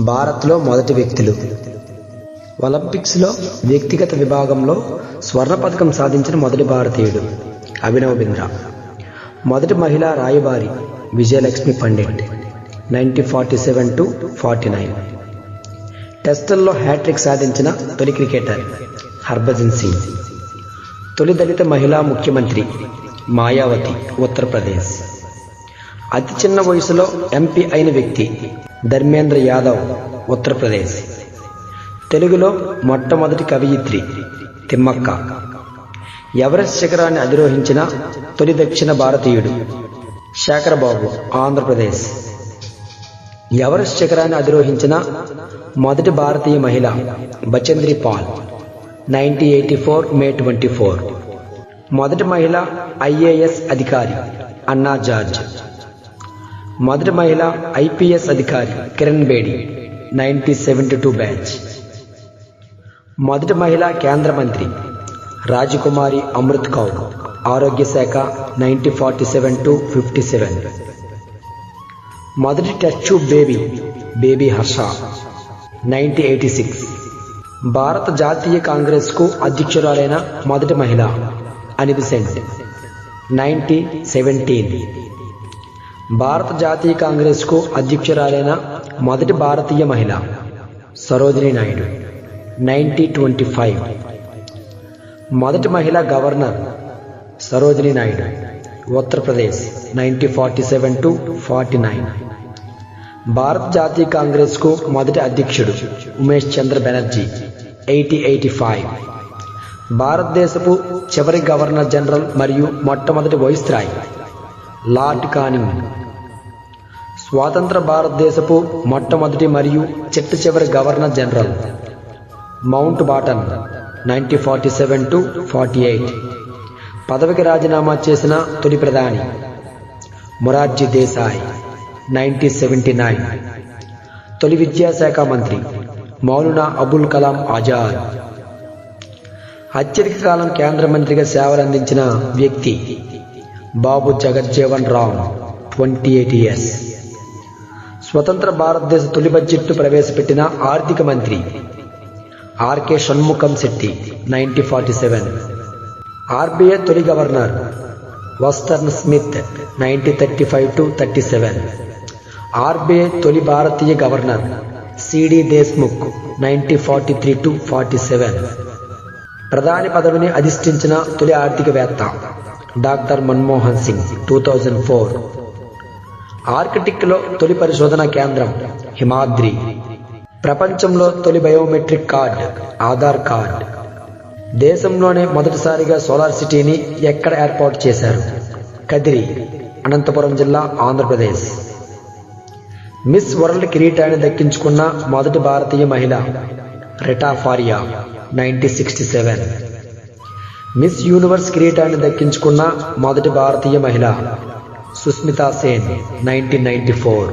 భారత్లో మొదటి వ్యక్తులు. ఒలింపిక్స్లో వ్యక్తిగత విభాగంలో స్వర్ణ పథకం సాధించిన మొదటి భారతీయుడు అభినవ్ బింద్రా. మొదటి మహిళా రాయబారి Vijayalakshmi Pandit nineteen forty seven to forty nine. టెస్టుల్లో హ్యాట్రిక్ సాధించిన తొలి క్రికెటర్ హర్భజన్ సింగ్. తొలి దళిత మహిళా ముఖ్యమంత్రి మాయావతి ఉత్తరప్రదేశ్. అతి చిన్న వయసులో ఎంపీ అయిన వ్యక్తి ధర్మేంద్ర యాదవ్ ఉత్తరప్రదేశ్. తెలుగులో మొట్టమొదటి కవయిత్రి తిమ్మక్క. ఎవరెస్ట్ శిఖరాన్ని అధిరోహించిన తొలి దక్షిణ భారతీయుడు శేఖరబాబు ఆంధ్రప్రదేశ్. ఎవరెస్ట్ శిఖరాన్ని అధిరోహించిన మొదటి భారతీయ మహిళ Bachendri Pal nineteen eighty four May twenty four. మొదటి మహిళ ఐఏఎస్ అధికారి అన్నా జార్జ్. మొదటి మహిళ ఐపీఎస్ అధికారి Kiran Bedi nineteen seventy two batch. మొదటి మహిళ కేంద్ర మంత్రి రాజకుమారి అమృత్ కౌర్ ఆరోగ్య శాఖ nineteen forty seven to fifty seven. మొదటి test tube baby baby Harsha nineteen eighty six. భారత జాతీయ కాంగ్రెస్కు అధ్యక్షురాలైన మొదటి మహిళ అనిబిసెంట్ నైన్టీన్ సెవెంటీన్. భారత జాతీయ కాంగ్రెస్కు అధ్యక్షురాలైన మొదటి భారతీయ మహిళ Sarojini Naidu nineteen twenty five మొదటి మహిళా governor Sarojini Naidu Uttar Pradesh nineteen forty seven to forty nine భారత జాతీయ కాంగ్రెస్కు మొదటి అధ్యక్షుడు Umesh Chandra Banerjee eighty eighty five భారతదేశపు చివరి గవర్నర్ జనరల్ మరియు మొట్టమొదటి వైస్రాయ్ లార్డ్ కానింగ్ స్వాతంత్ర భారతదేశపు మొట్టమొదటి మరియు చిట్ట చివరి governor general Mountbatten nineteen forty seven to forty eight. పదవికి రాజీనామా చేసిన తొలి ప్రధాని Morarji Desai nineteen seventy nine. తొలి విద్యాశాఖ మంత్రి మౌలునా అబుల్ కలాం ఆజాద్. అత్యధిక కాలం కేంద్ర మంత్రిగా సేవలందించిన వ్యక్తి Babu Jagjivan Ram twenty eight years స్వతంత్ర భారతదేశ తొలి బడ్జెట్ను ప్రవేశపెట్టిన ఆర్థిక మంత్రి RK Shanmukham Chetty nineteen forty seven RBI తొలి governor వస్తర్న్ Smith nineteen thirty five to thirty seven RBI తొలి భారతీయ governor CD Deshmukh nineteen forty three to forty seven ప్రధాని పదవిని అధిష్ఠించిన తొలి ఆర్థికవేత్త doctor Manmohan Singh two thousand four ఆర్కిటిక్లో తొలి పరిశోధన కేంద్రం హిమాద్రి. ప్రపంచంలో తొలి బయోమెట్రిక్ కార్డ్ ఆధార్ కార్డ్. దేశంలోనే మొదటిసారిగా సోలార్ సిటీని ఎక్కడ ఏర్పాటు చేశారు? కదిరి అనంతపురం జిల్లా ఆంధ్రప్రదేశ్. మిస్ వరల్డ్ కిరీటాన్ని దక్కించుకున్న మొదటి భారతీయ మహిళ Reita Faria nineteen sixty seven Miss Universe కిరీటాన్ని దక్కించుకున్న మొదటి భారతీయ మహిళ Sushmita Sen nineteen ninety four